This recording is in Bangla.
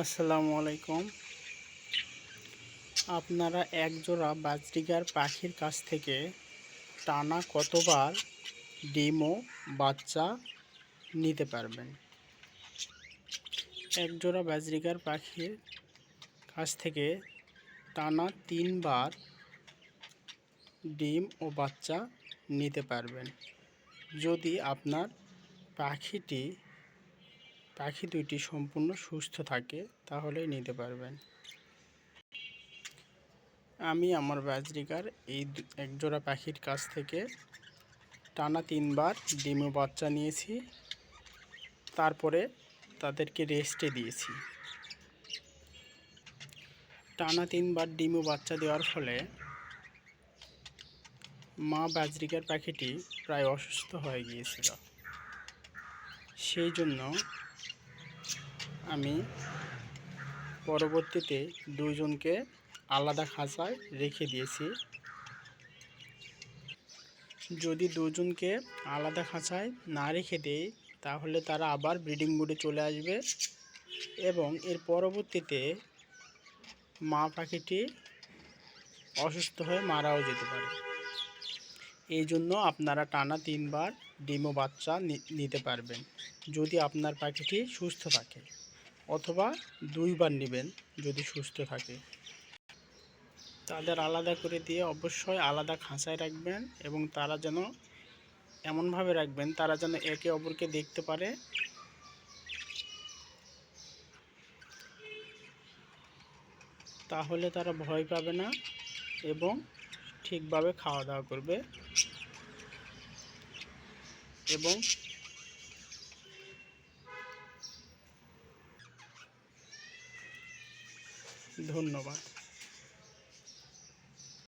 আসসালামু আলাইকুম আপনারা একজোড়া বাজরিগার পাখির কাছ থেকে টানা কতবার ডিম ও বাচ্চা নিতে পারবেন? একজোড়া বাজরিগার পাখির কাছ থেকে টানা তিনবার ডিম ও বাচ্চা নিতে পারবেন। যদি আপনার পাখিটি পাখি দুইটি সম্পূর্ণ সুস্থ থাকে, তাহলেই নিতে পারবেন। আমি আমার বাজরিকার এই একজোড়া পাখির কাছ থেকে টানা তিনবার ডিমু বাচ্চা নিয়েছি। তারপরে তাদেরকে রেস্টে দিয়েছি। টানা তিনবার ডিমু বাচ্চা দেওয়ার ফলে মা বাজরিকার পাখিটি প্রায় অসুস্থ হয়ে গিয়েছিল। সেই জন্য আমি পরবর্তীতে দুজনকে আলাদা খাঁচায় রেখে দিয়েছি। যদি দুজনকে আলাদা খাঁচায় না রেখে দেই, তাহলে তারা আবার ব্রিডিং মোডে চলে আসবে এবং এর পরবর্তীতে মা পাখিটি অসুস্থ হয়ে মারাও যেতে পারে। এই জন্য আপনারা টানা তিনবার ডিমো বাচ্চা নি- নিতে পারবেন। যদি আপনার পাখিটি সুস্থ থাকে অথবা দুইবার নেবেন যদি সুস্থ থাকে। তাদের আলাদা করে দিয়ে অবশ্যই আলাদা খাঁচায় রাখবেন এবং তারা যেন এমনভাবে রাখবেন, তারা যেন একে অপরকে দেখতে পারে। তাহলে তারা ভয় পাবে না এবং ঠিকভাবে খাওয়া দাওয়া করবে। এবং ধন্যবাদ।